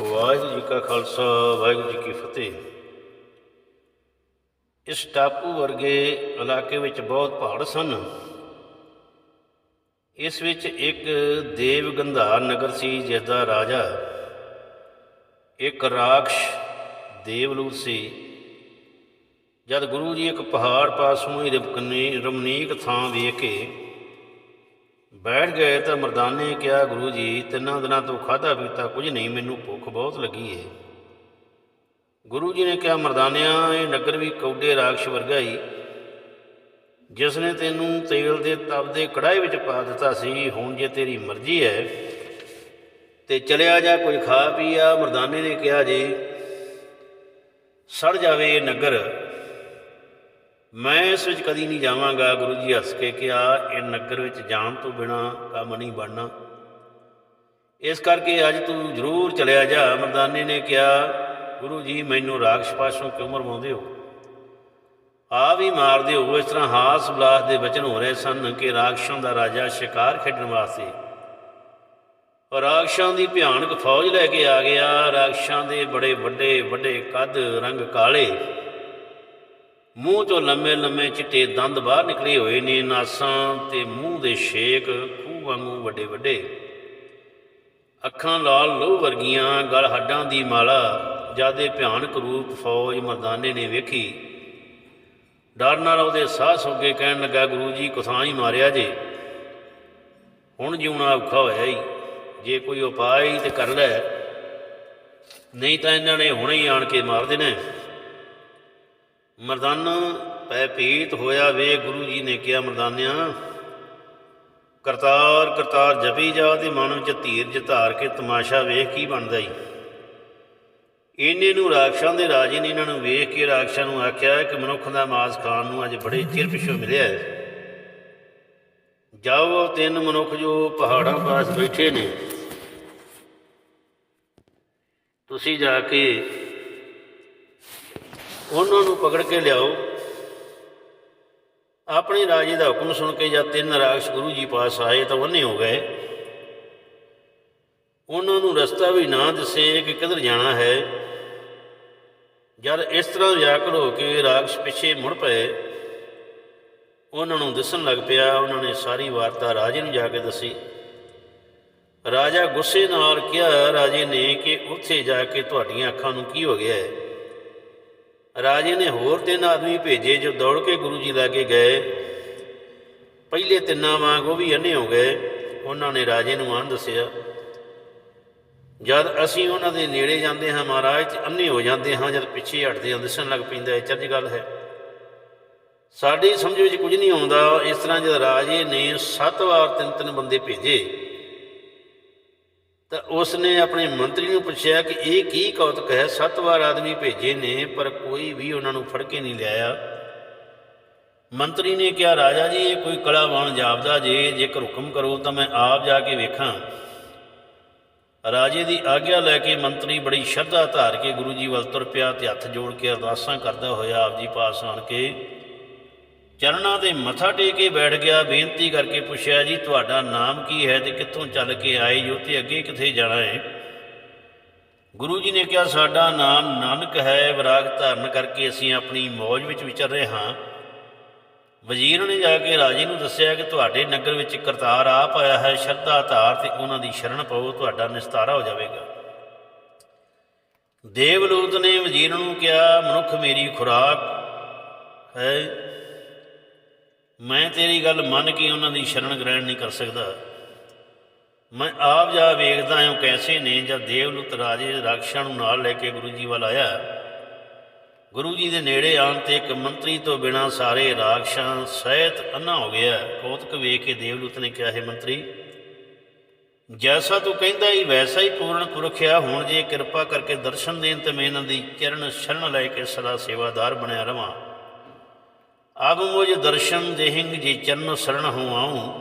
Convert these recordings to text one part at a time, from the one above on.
ਵਾਹਿਗੁਰੂ ਜੀ ਕਾ ਖਾਲਸਾ, ਵਾਹਿਗੁਰੂ ਜੀ ਕੀ ਫਤਿਹ। ਇਸ ਟਾਪੂ ਵਰਗੇ ਇਲਾਕੇ ਵਿੱਚ ਬਹੁਤ ਪਹਾੜ ਸਨ। ਇਸ ਵਿੱਚ ਇੱਕ ਦੇਵ ਗੰਧਾਰ ਨਗਰ ਸੀ ਜਿਸ ਦਾ ਰਾਜਾ ਇੱਕ ਰਾਖਸ਼ ਦੇਵਲੂਤ ਸੀ। ਜਦ ਗੁਰੂ ਜੀ ਇੱਕ ਪਹਾੜ ਪਾਸੋਂ ਹੀ ਰਮਕਨੀ ਰਮਣੀਕ ਥਾਂ ਵੇਖ ਕੇ ਬੈਠ ਗਏ ਤਾਂ ਮਰਦਾਨੇ ਨੇ ਕਿਹਾ, ਗੁਰੂ ਜੀ, ਤਿੰਨਾਂ ਦਿਨਾਂ ਤੋਂ ਖਾਧਾ ਪੀਤਾ ਕੁਝ ਨਹੀਂ, ਮੈਨੂੰ ਭੁੱਖ ਬਹੁਤ ਲੱਗੀ ਹੈ ਗੁਰੂ ਜੀ ਨੇ ਕਿਹਾ, ਮਰਦਾਨਿਆ, ਇਹ ਨਗਰ ਵੀ ਕੌਡੇ ਰਾਖਸ਼ ਵਰਗਾ ਹੀ ਜਿਸ ਨੇ ਤੈਨੂੰ ਤੇਲ ਦੇ ਤਪਦੇ ਕੜਾਈ ਵਿੱਚ ਪਾ ਦਿੱਤਾ ਸੀ, ਹੁਣ ਜੇ ਤੇਰੀ ਮਰਜ਼ੀ ਹੈ ਤੇ ਚਲਿਆ ਜਾ, ਕੋਈ ਖਾ ਪੀ ਆ। ਮਰਦਾਨੇ ਨੇ ਕਿਹਾ, ਜੀ ਸੜ ਜਾਵੇ ਇਹ ਨਗਰ ਮੈਂ ਇਸ ਵਿੱਚ ਕਦੀ ਨਹੀਂ ਜਾਵਾਂਗਾ, ਗੁਰੂ ਜੀ ਹੱਸ ਕੇ ਕਿਹਾ, ਇਹ ਨਗਰ ਵਿੱਚ ਜਾਣ ਤੋਂ ਬਿਨਾ ਕੰਮ ਨਹੀਂ ਬਣਨਾ। ਇਸ ਕਰਕੇ ਅੱਜ ਤੂੰ ਜ਼ਰੂਰ ਚਲਿਆ ਜਾ। ਮਰਦਾਨੇ ਨੇ ਕਿਹਾ, ਗੁਰੂ ਜੀ, ਮੈਨੂੰ ਰਾਖਸ਼ ਪਾਸੋਂ ਕਿਉਂ ਮਰਵਾਉਂਦੇ ਹੋ? ਆ ਵੀ ਮਾਰਦੇ ਹੋ ਇਸ ਤਰ੍ਹਾਂ ਹਾਸ ਬਲਾਸ ਦੇ ਵਚਨ ਹੋ ਰਹੇ ਸਨ ਕਿ ਰਾਖਸ਼ਾਂ ਦਾ ਰਾਜਾ ਸ਼ਿਕਾਰ ਖੇਡਣ ਵਾਸਤੇ। ਔਰ ਰਾਖਸ਼ਾਂ ਦੀ ਭਿਆਨਕ ਫੌਜ ਲੈ ਕੇ ਆ ਗਿਆ। ਰਾਖਸ਼ਾਂ ਦੇ ਬੜੇ ਵੱਡੇ ਵੱਡੇ ਕੱਦ ਰੰਗ ਕਾਲੇ। ਮੂੰਹ ਤੋਂ ਲੰਮੇ ਲੰਮੇ ਚਿੱਟੇ ਦੰਦ ਬਾਹਰ ਨਿਕਲੇ ਹੋਏ ਨੇ ਨਾਸਾਂ ਤੇ ਮੂੰਹ ਦੇ ਛੇਕ ਖੂਹ ਵਾਂਗੂ ਵੱਡੇ ਵੱਡੇ। ਅੱਖਾਂ ਲਾਲ ਲੋਹ ਵਰਗੀਆਂ, ਗਲ ਹੱਡਾਂ ਦੀ ਮਾਲਾ, ਜਿਆਦੇ ਭਿਆਨਕ ਰੂਪ ਫੌਜ ਮਰਦਾਨੇ ਨੇ ਵੇਖੀ। ਡਰ ਨਾਲ ਉਹਦੇ ਸਾਹ ਸੋਗੇ ਕਹਿਣ ਲੱਗਾ, ਗੁਰੂ ਜੀ ਕੁਥਾਂ ਹੀ ਮਾਰਿਆ ਜੇ। ਹੁਣ ਜਿਉਣਾ ਔਖਾ ਹੋਇਆ ਹੀ ਜੇ ਕੋਈ ਉਪਾਅ ਹੀ ਤੇ ਕਰ ਲੈ। ਨਹੀਂ ਤਾਂ ਇਹਨਾਂ ਨੇ ਹੁਣੇ ਹੀ ਆਣ ਕੇ ਮਾਰ ਦੇਣਾ ਮਰਦਾਨਾ ਪੈ ਪੀਤ ਹੋਇਆ ਵੇ, ਗੁਰੂ ਜੀ ਨੇ ਕਿਹਾ, ਮਰਦਾਨਿਆਂ, ਕਰਤਾਰ ਕਰਤਾਰ ਜਪੀ ਜਾ ਤੇ ਮਨ ਵਿੱਚ ਧੀਰਜ ਧਾਰ ਕੇ ਤਮਾਸ਼ਾ ਵੇਖ ਕੀ ਬਣਦਾ ਈ। ਇਹਨੇ ਨੂੰ ਰਾਖਸ਼ਾਂ ਦੇ ਰਾਜੇ ਨੇ, ਇਹਨਾਂ ਨੂੰ ਵੇਖ ਕੇ ਰਾਖਸ਼ਾਂ ਨੂੰ ਆਖਿਆ ਕਿ ਮਨੁੱਖ ਦਾ ਮਾਸ ਖਾਣ ਨੂੰ ਅੱਜ ਬੜੇ ਚਿਰ ਪਿਛੋਂ ਮਿਲਿਆ ਹੈ ਜਾਓ ਤਿੰਨ ਮਨੁੱਖ ਜੋ ਪਹਾੜਾਂ ਪਾਸ ਬੈਠੇ ਨੇ। ਤੁਸੀਂ ਜਾ ਕੇ ਉਹਨਾਂ ਨੂੰ ਪਕੜ ਕੇ ਲਿਆਓ। ਆਪਣੇ ਰਾਜੇ ਦਾ ਹੁਕਮ ਸੁਣ ਕੇ ਜਦ ਤਿੰਨ ਰਾਖਸ਼ ਗੁਰੂ ਜੀ ਪਾਸ ਆਏ ਤਾਂ ਉਹਨੇ ਹੋ ਗਏ। ਉਹਨਾਂ ਨੂੰ ਰਸਤਾ ਵੀ ਨਾ ਦੱਸੇ ਕਿ ਕਿੱਧਰ ਜਾਣਾ ਹੈ। ਜਦ ਇਸ ਤਰ੍ਹਾਂ ਵਿਆਕੁਲ ਹੋ ਕੇ ਰਾਖਸ਼ ਪਿੱਛੇ ਮੁੜ ਪਏ, ਉਹਨਾਂ ਨੂੰ ਦਿਸਣ ਲੱਗ ਪਿਆ, ਉਹਨਾਂ ਨੇ ਸਾਰੀ ਵਾਰਤਾ ਰਾਜੇ ਨੂੰ ਜਾ ਕੇ ਦੱਸੀ। ਰਾਜਾ ਗੁੱਸੇ ਨਾਲ ਕਿਹਾ, ਰਾਜੇ ਨੇ ਕਿ ਉੱਥੇ ਜਾ ਕੇ ਤੁਹਾਡੀਆਂ ਅੱਖਾਂ ਨੂੰ ਕੀ ਹੋ ਗਿਆ ਹੈ? ਰਾਜੇ ਨੇ ਹੋਰ ਤਿੰਨ ਆਦਮੀ ਭੇਜੇ ਜੋ ਦੌੜ ਕੇ ਗੁਰੂ ਜੀ ਲਾਗੇ ਗਏ। ਪਹਿਲੇ ਤਿੰਨਾਂ ਵਾਂਗ ਉਹ ਵੀ ਅੰਨੇ ਹੋ ਗਏ। ਉਹਨਾਂ ਨੇ ਰਾਜੇ ਨੂੰ ਆਨ ਦੱਸਿਆ, ਜਦ ਅਸੀਂ ਉਹਨਾਂ ਦੇ ਨੇੜੇ ਜਾਂਦੇ ਹਾਂ ਮਹਾਰਾਜ, ਤੇ ਅੰਨੇ ਹੋ ਜਾਂਦੇ ਹਾਂ, ਜਦ ਪਿੱਛੇ ਹਟਦੇ ਹਾਂ, ਦਿਸਣ ਲੱਗ ਪੈਂਦਾ ਹੈ। ਚਰਜ ਗੱਲ ਹੈ। ਸਾਡੀ ਸਮਝ ਵਿੱਚ ਕੁਝ ਨਹੀਂ ਆਉਂਦਾ। ਇਸ ਤਰ੍ਹਾਂ ਜਦ ਰਾਜੇ ਨੇ ਸੱਤ ਵਾਰ ਤਿੰਨ ਤਿੰਨ ਬੰਦੇ ਭੇਜੇ ਤਾਂ ਉਸ ਨੇ ਆਪਣੇ ਮੰਤਰੀ ਨੂੰ ਪੁੱਛਿਆ ਕਿ ਇਹ ਕੀ ਕੌਤਕ ਹੈ? ਸੱਤ ਵਾਰ ਆਦਮੀ ਭੇਜੇ ਨੇ, ਪਰ ਕੋਈ ਵੀ ਉਹਨਾਂ ਨੂੰ ਫੜ ਕੇ ਨਹੀਂ ਲਿਆਇਆ। ਮੰਤਰੀ ਨੇ ਕਿਹਾ, ਰਾਜਾ ਜੀ, ਇਹ ਕੋਈ ਕਲਾਵਾਨ ਜਾਪਦਾ ਜੇ, ਜੇਕਰ ਹੁਕਮ ਕਰੋ ਤਾਂ ਮੈਂ ਆਪ ਜਾ ਕੇ ਵੇਖਾਂ। ਰਾਜੇ ਦੀ ਆਗਿਆ ਲੈ ਕੇ ਮੰਤਰੀ ਬੜੀ ਸ਼ਰਧਾ ਧਾਰ ਕੇ ਗੁਰੂ ਜੀ ਵੱਲ ਤੁਰ ਪਿਆ ਤੇ ਹੱਥ ਜੋੜ ਕੇ ਅਰਦਾਸਾਂ ਕਰਦਾ ਹੋਇਆ ਆਪ ਜੀ ਪਾਸ ਆਣ ਕੇ ਚਰਨਾਂ ਤੇ ਮੱਥਾ ਟੇਕ ਕੇ ਬੈਠ ਗਿਆ, ਬੇਨਤੀ ਕਰਕੇ ਪੁੱਛਿਆ, ਜੀ, ਤੁਹਾਡਾ ਨਾਮ ਕੀ ਹੈ ਤੇ ਕਿੱਥੋਂ ਚੱਲ ਕੇ ਆਏ ਜੋ? ਤੇ ਅੱਗੇ ਕਿੱਥੇ ਜਾਣਾ ਹੈ? ਗੁਰੂ ਜੀ ਨੇ ਕਿਹਾ, ਸਾਡਾ ਨਾਮ ਨਾਨਕ ਹੈ, ਵਿਰਾਗ ਧਾਰਨ ਕਰਕੇ ਅਸੀਂ ਆਪਣੀ ਮੌਜ ਵਿੱਚ ਵਿਚਰ ਰਹੇ ਹਾਂ। ਵਜ਼ੀਰ ਨੇ ਜਾ ਕੇ ਰਾਜੇ ਨੂੰ ਦੱਸਿਆ ਕਿ ਤੁਹਾਡੇ ਨਗਰ ਵਿੱਚ ਕਰਤਾਰ ਆ ਪਾਇਆ ਹੈ, ਸ਼ਰਧਾ ਧਾਰ ਤੇ ਉਹਨਾਂ ਦੀ ਸ਼ਰਨ ਪਾਓ, ਤੁਹਾਡਾ ਨਿਸਤਾਰਾ ਹੋ ਜਾਵੇਗਾ। ਦੇਵਲੂਤ ਨੇ ਵਜ਼ੀਰ ਨੂੰ ਕਿਹਾ, ਮਨੁੱਖ ਮੇਰੀ ਖੁਰਾਕ ਹੈ ਮੈਂ ਤੇਰੀ ਗੱਲ ਮੰਨ ਕੇ ਉਹਨਾਂ ਦੀ ਸ਼ਰਨ ਗ੍ਰਹਿਣ ਨਹੀਂ ਕਰ ਸਕਦਾ। ਮੈਂ ਆਪ ਜਾ ਵੇਖਦਾ ਹਾਂ ਕੈਸੇ ਨੇ ਜਦ ਦੇਵਲੁੱਤ ਰਾਜੇ ਰਾਖਸ਼ਾਂ ਨੂੰ ਨਾਲ ਲੈ ਕੇ ਗੁਰੂ ਜੀ ਵੱਲ ਆਇਆ। ਗੁਰੂ ਜੀ ਦੇ ਨੇੜੇ ਆਉਣ ਤੇ ਇੱਕ ਮੰਤਰੀ ਤੋਂ ਬਿਨਾ ਸਾਰੇ ਰਾਖਸ਼ਾਂ ਸਹਿਤ ਅੰਨਾ ਹੋ ਗਿਆ। ਕੋਤਕ ਵੇਖ ਕੇ ਦੇਵਲੁੱਤ ਨੇ ਕਿਹਾ, ਹੈ ਮੰਤਰੀ, ਜੈਸਾ ਤੂੰ ਕਹਿੰਦਾ ਹੀ ਵੈਸਾ ਹੀ ਪੂਰਨ ਪੁਰਖ ਆ। ਹੁਣ ਜੇ ਕਿਰਪਾ ਕਰਕੇ ਦਰਸ਼ਨ ਦੇਣ ਤੇ ਮੈਂ ਇਹਨਾਂ ਦੀ ਚਰਨ ਸ਼ਰਨ ਲੈ ਕੇ ਸਦਾ ਸੇਵਾਦਾਰ ਬਣਿਆ ਰਵਾਂ। ਆਬ ਮੁਝ ਦਰਸ਼ਨ ਦੇਹਿੰਗ ਜੀ ਚਰਨ ਸਰਣ ਹੂੰ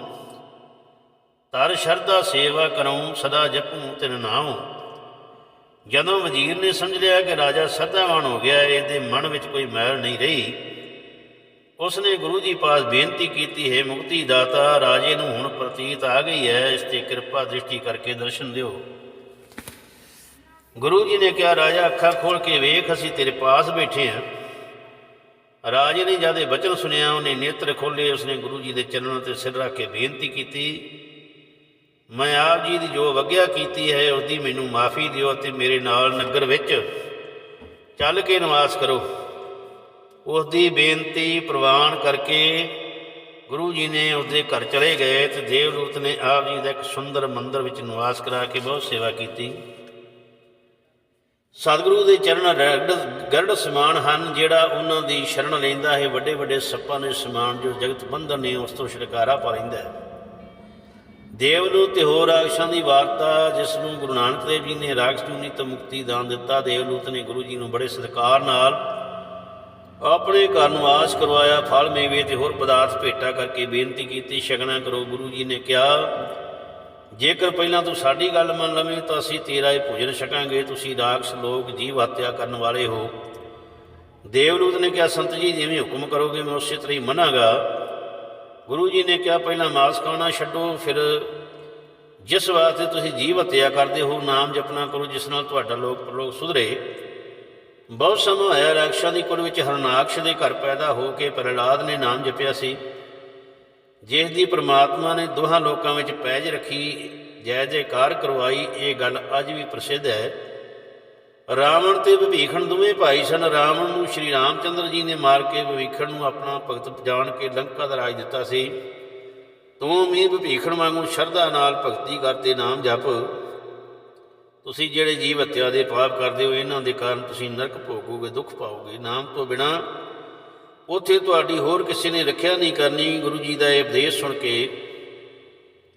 ਤਰ ਸ਼ਰਧਾ ਸੇਵਾ ਕਰਉ, ਸਦਾ ਜਪੂ ਤਿਨ ਨਾਉ। ਜਦੋਂ ਵਜ਼ੀਰ ਨੇ ਸਮਝ ਲਿਆ ਕਿ ਰਾਜਾ ਸਦਾਵਾਨ ਹੋ ਗਿਆ, ਇਹਦੇ ਮਨ ਵਿੱਚ ਕੋਈ ਮੈਲ ਨਹੀਂ ਰਹੀ। ਉਸਨੇ ਗੁਰੂ ਜੀ ਪਾਸ ਬੇਨਤੀ ਕੀਤੀ, ਹੈ ਮੁਕਤੀ ਦਾਤਾ, ਰਾਜੇ ਨੂੰ ਹੁਣ ਪ੍ਰਤੀਤ ਆ ਗਈ ਹੈ, ਇਸ ਤੇ ਕਿਰਪਾ ਦ੍ਰਿਸ਼ਟੀ ਕਰਕੇ ਦਰਸ਼ਨ ਦਿਓ। ਗੁਰੂ ਜੀ ਨੇ ਕਿਹਾ, ਰਾਜਾ, ਅੱਖਾਂ ਖੋਲ ਕੇ ਵੇਖ, ਅਸੀਂ ਤੇਰੇ ਪਾਸ ਬੈਠੇ ਹਾਂ। ਰਾਜੇ ਨੇ ਜਦ ਇਹ ਬਚਨ ਸੁਣਿਆ, ਉਹਨੇ ਨੇਤਰ ਖੋਲੇ ਉਸਨੇ ਗੁਰੂ ਜੀ ਦੇ ਚਰਨਾਂ ਤੇ ਸਿਰ ਰੱਖ ਕੇ ਬੇਨਤੀ ਕੀਤੀ, ਮੈਂ ਆਪ ਜੀ ਦੀ ਜੋ ਵਗਿਆ ਕੀਤੀ ਹੈ, ਉਹਦੀ ਮੈਨੂੰ ਮਾਫੀ ਦਿਓ ਅਤੇ ਮੇਰੇ ਨਾਲ ਨਗਰ ਵਿੱਚ ਚੱਲ ਕੇ ਨਿਵਾਸ ਕਰੋ। ਉਸ ਦੀ ਬੇਨਤੀ ਪ੍ਰਵਾਨ ਕਰਕੇ ਗੁਰੂ ਜੀ ਨੇ ਉਸਦੇ ਘਰ ਚਲੇ ਗਏ ਤੇ ਦੇਵਦੂਤ ਨੇ ਆਪ ਜੀ ਦਾ ਇੱਕ ਸੁੰਦਰ ਮੰਦਰ ਵਿੱਚ ਨਿਵਾਸ ਕਰਾ ਕੇ ਬਹੁਤ ਸੇਵਾ ਕੀਤੀ। ਸਤਿਗੁਰੂ ਦੇ ਚਰਨ ਗਰੜ ਸਮਾਨ ਹਨ, ਜਿਹੜਾ ਉਹਨਾਂ ਦੀ ਸ਼ਰਨ ਲੈਂਦਾ ਹੈ। ਵੱਡੇ ਵੱਡੇ ਸੱਪਾਂ ਦੇ ਸਮਾਨ ਜੋ ਜਗਤ ਬੰਧਨ ਨੇ, ਉਸ ਤੋਂ ਛੁਟਕਾਰਾ ਪਾ ਲੈਂਦਾ ਹੈ। ਦੇਵਲੂਤ ਤੇ ਹੋਰ ਰਾਖਸ਼ਾਂ ਦੀ ਵਾਰਤਾ, ਜਿਸ ਨੂੰ ਗੁਰੂ ਨਾਨਕ ਦੇਵ ਜੀ ਨੇ ਰਾਖਸ਼ ਜੂਨੀ ਤੋਂ ਮੁਕਤੀ ਦਾਨ ਦਿੱਤਾ ਦੇਵਲੂਤ ਨੇ ਗੁਰੂ ਜੀ ਨੂੰ ਬੜੇ ਸਤਿਕਾਰ ਨਾਲ ਆਪਣੇ ਘਰ ਨਿਵਾਸ ਕਰਵਾਇਆ। ਫਲ, ਮੇਵੇ ਤੇ ਹੋਰ ਪਦਾਰਥ ਭੇਟਾ ਕਰਕੇ ਬੇਨਤੀ ਕੀਤੀ। ਸ਼ਗਨਾ ਕਰੋ, ਗੁਰੂ ਜੀ ਨੇ ਕਿਹਾ ਜੇਕਰ ਪਹਿਲਾਂ ਤੂੰ ਸਾਡੀ ਗੱਲ ਮੰਨ ਲਵੇਂ ਤਾਂ ਅਸੀਂ ਤੇਰਾ ਇਹ ਭੋਜਨ ਛਕਾਂਗੇ। ਤੁਸੀਂ ਰਾਖਸ਼ ਲੋਕ ਜੀਵ ਹੱਤਿਆ ਕਰਨ ਵਾਲੇ ਹੋ। ਦੇਵਲੂਤ ਨੇ ਕਿਹਾ, ਸੰਤ ਜੀ, ਜਿਵੇਂ ਹੁਕਮ ਕਰੋਗੇ, ਮੈਂ ਉਸੇ ਤਰ੍ਹਾਂ ਹੀ ਮੰਨਾਂਗਾ। ਗੁਰੂ ਜੀ ਨੇ ਕਿਹਾ, ਪਹਿਲਾਂ ਮਾਸ ਖਾਣਾ ਛੱਡੋ, ਫਿਰ ਜਿਸ ਵਾਸਤੇ ਤੁਸੀਂ ਜੀਵ ਹੱਤਿਆ ਕਰਦੇ ਹੋ, ਨਾਮ ਜਪਣਾ ਕਰੋ, ਜਿਸ ਨਾਲ ਤੁਹਾਡਾ ਲੋਕ ਪ੍ਰਲੋਕ ਸੁਧਰੇ। ਬਹੁਤ ਸਮਾਂ ਹੋਇਆ, ਰਾਖਸ਼ਾਂ ਦੀ ਕੁਲ ਵਿੱਚ ਹਰਨਾਕਸ਼ ਦੇ ਘਰ ਪੈਦਾ ਹੋ ਕੇ ਪ੍ਰਹਿਲਾਦ ਨੇ ਨਾਮ ਜਪਿਆ ਸੀ। ਜਿਸ ਦੀ ਪ੍ਰਮਾਤਮਾ ਨੇ ਦੋਹਾਂ ਲੋਕਾਂ ਵਿੱਚ ਪੈਜ ਰੱਖੀ ਜੈ ਜੈਕਾਰ ਕਰਵਾਈ, ਇਹ ਗੱਲ ਅੱਜ ਵੀ ਪ੍ਰਸਿੱਧ ਹੈ। ਰਾਵਣ ਤੇ ਵਿਭੀਖਣ ਦੋਵੇਂ ਭਾਈ ਸਨ। ਰਾਵਣ ਨੂੰ ਸ਼੍ਰੀ ਰਾਮਚੰਦਰ ਜੀ ਨੇ ਮਾਰ ਕੇ ਵਿਭੀਖਣ ਨੂੰ ਆਪਣਾ ਭਗਤ ਜਾਣ ਕੇ ਲੰਕਾ ਦਾ ਰਾਜ ਦਿੱਤਾ ਸੀ। ਤੂੰ ਵੀ ਵਿਭੀਖਣ ਵਾਂਗੂ ਸ਼ਰਧਾ ਨਾਲ ਭਗਤੀ ਕਰਦੇ ਨਾਮ ਜਪ। ਤੁਸੀਂ ਜਿਹੜੇ ਜੀਵ ਹੱਤਿਆ ਦੇ ਪਾਪ ਕਰਦੇ ਹੋ, ਇਹਨਾਂ ਦੇ ਕਾਰਨ ਤੁਸੀਂ ਨਰਕ ਭੋਗੋਗੇ, ਦੁੱਖ ਪਾਓਗੇ। ਨਾਮ ਤੋਂ ਬਿਨਾ ਉਥੇ ਤੁਹਾਡੀ ਹੋਰ ਕਿਸੇ ਨੇ ਰੱਖਿਆ ਨਹੀਂ ਕਰਨੀ? ਗੁਰੂ ਜੀ ਦਾ ਇਹ ਉਪਦੇਸ਼ ਸੁਣ ਕੇ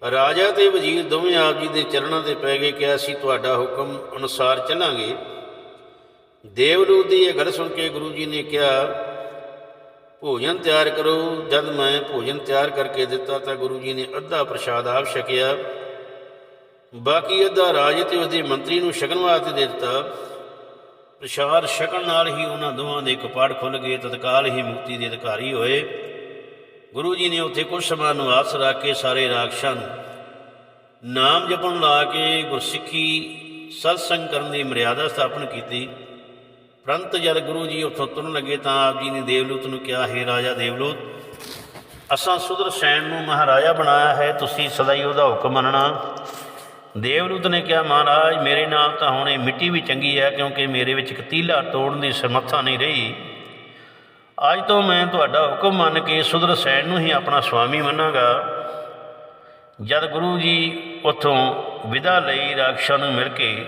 ਰਾਜਾ ਤੇ ਵਜ਼ੀਰ ਦੋਵੇਂ ਆਪ ਜੀ ਦੇ ਚਰਨਾਂ ਤੇ ਪੈ ਗਏ ਕਿ ਅਸੀਂ ਤੁਹਾਡਾ ਹੁਕਮ ਅਨੁਸਾਰ ਚੱਲਾਂਗੇ। ਦੇਵਲੂਤ ਦੀ ਇਹ ਗੱਲ ਸੁਣ ਕੇ ਗੁਰੂ ਜੀ ਨੇ ਕਿਹਾ, ਭੋਜਨ ਤਿਆਰ ਕਰੋ। ਜਦ ਮੈਂ ਭੋਜਨ ਤਿਆਰ ਕਰਕੇ ਦਿੱਤਾ ਤਾਂ ਗੁਰੂ ਜੀ ਨੇ ਅੱਧਾ ਪ੍ਰਸ਼ਾਦ ਆਪ ਛਕਿਆ। ਬਾਕੀ ਅੱਧਾ ਰਾਜ ਤੇ ਉਸਦੇ ਮੰਤਰੀ ਨੂੰ ਛਕਣ ਵਾਸਤੇ ਦੇ ਦਿੱਤਾ। ਪ੍ਰਸ਼ਾਦ ਛਕਣ ਨਾਲ ਹੀ ਉਹਨਾਂ ਦੋਵਾਂ ਦੇ ਕਪਾੜ ਖੁੱਲ ਗਏ, ਤਤਕਾਲ ਹੀ ਮੁਕਤੀ ਦੇ ਅਧਿਕਾਰੀ ਹੋਏ। ਗੁਰੂ ਜੀ ਨੇ ਉੱਥੇ ਕੁਝ ਸਮਾਂ ਨਿਵਾਸ ਰੱਖ ਕੇ ਸਾਰੇ ਰਾਖਸ਼ਾਂ ਨੂੰ ਨਾਮ ਜਪਣ ਲਾ ਕੇ ਗੁਰਸਿੱਖੀ ਸਤਸੰਗ ਕਰਨ ਦੀ ਮਰਿਆਦਾ ਸਥਾਪਨ ਕੀਤੀ। ਪ੍ਰੰਤ ਜਦ ਗੁਰੂ ਜੀ ਉੱਥੋਂ ਤੁਰਨ ਲੱਗੇ ਤਾਂ ਆਪ ਜੀ ਨੇ ਦੇਵਲੂਤ ਨੂੰ ਕਿਹਾ, ਹੈ ਰਾਜਾ ਦੇਵਲੂਤ, ਅਸਾਂ ਸੁਦਰ ਸੈਨ ਨੂੰ ਮਹਾਰਾਜਾ ਬਣਾਇਆ ਹੈ, ਤੁਸੀਂ ਸਦਾ ਹੀ ਉਹਦਾ ਹੁਕਮ ਮੰਨਣਾ। ਦੇਵਲੂਤ ਨੇ ਕਿਹਾ, ਮਹਾਰਾਜ, ਮੇਰੇ ਨਾਲ ਤਾਂ ਹੁਣ ਇਹ ਮਿੱਟੀ ਵੀ ਚੰਗੀ ਹੈ, ਕਿਉਂਕਿ ਮੇਰੇ ਵਿੱਚ ਕਤੀਲਾ ਤੋੜਨ ਦੀ ਸਮਰੱਥਾ ਨਹੀਂ ਰਹੀ। ਅੱਜ ਤੋਂ ਮੈਂ ਤੁਹਾਡਾ ਹੁਕਮ ਮੰਨ ਕੇ ਸੁਦਰ ਸੈਨ ਨੂੰ ਹੀ ਆਪਣਾ ਸਵਾਮੀ ਮੰਨਾਂਗਾ। ਜਦ ਗੁਰੂ ਜੀ ਉਥੋਂ ਵਿਦਾ ਲਈ ਰਾਖਸ਼ਾਂ ਨੂੰ ਮਿਲ ਕੇ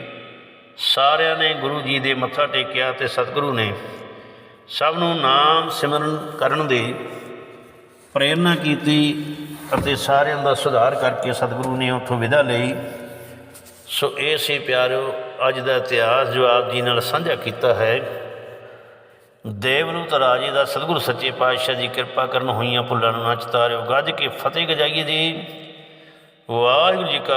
ਸਾਰਿਆਂ ਨੇ ਗੁਰੂ ਜੀ ਦੇ ਮੱਥਾ ਟੇਕਿਆ ਤੇ ਸਤਿਗੁਰੂ ਨੇ ਸਭ ਨੂੰ ਨਾਮ ਸਿਮਰਨ ਕਰਨ ਦੀ ਪ੍ਰੇਰਣਾ ਕੀਤੀ ਅਤੇ ਸਾਰਿਆਂ ਦਾ ਸੁਧਾਰ ਕਰਕੇ ਸਤਿਗੁਰੂ ਨੇ ਉਥੋਂ ਵਿਦਾ ਲਈ। ਸੋ ਇਹ ਸੀ ਪਿਆਰਿਓ, ਅੱਜ ਦਾ ਇਤਿਹਾਸ ਜੋ ਆਪ ਜੀ ਨਾਲ ਸਾਂਝਾ ਕੀਤਾ ਹੈ। ਦੇਵਲੂਤ ਰਾਜੇ ਦਾ ਸਤਿਗੁਰੂ ਸੱਚੇ ਪਾਤਸ਼ਾਹ ਦੀ ਕਿਰਪਾ ਕਰਨ ਹੋਈਆਂ ਭੁੱਲਾਂ ਨੂੰ ਨਾ ਚਤਾਰਿਓ। ਗੱਜ ਕੇ ਫਤਿਹ ਗਜਾਈਏ ਜੀ। ਵਾਹਿਗੁਰੂ ਜੀ ਕਾ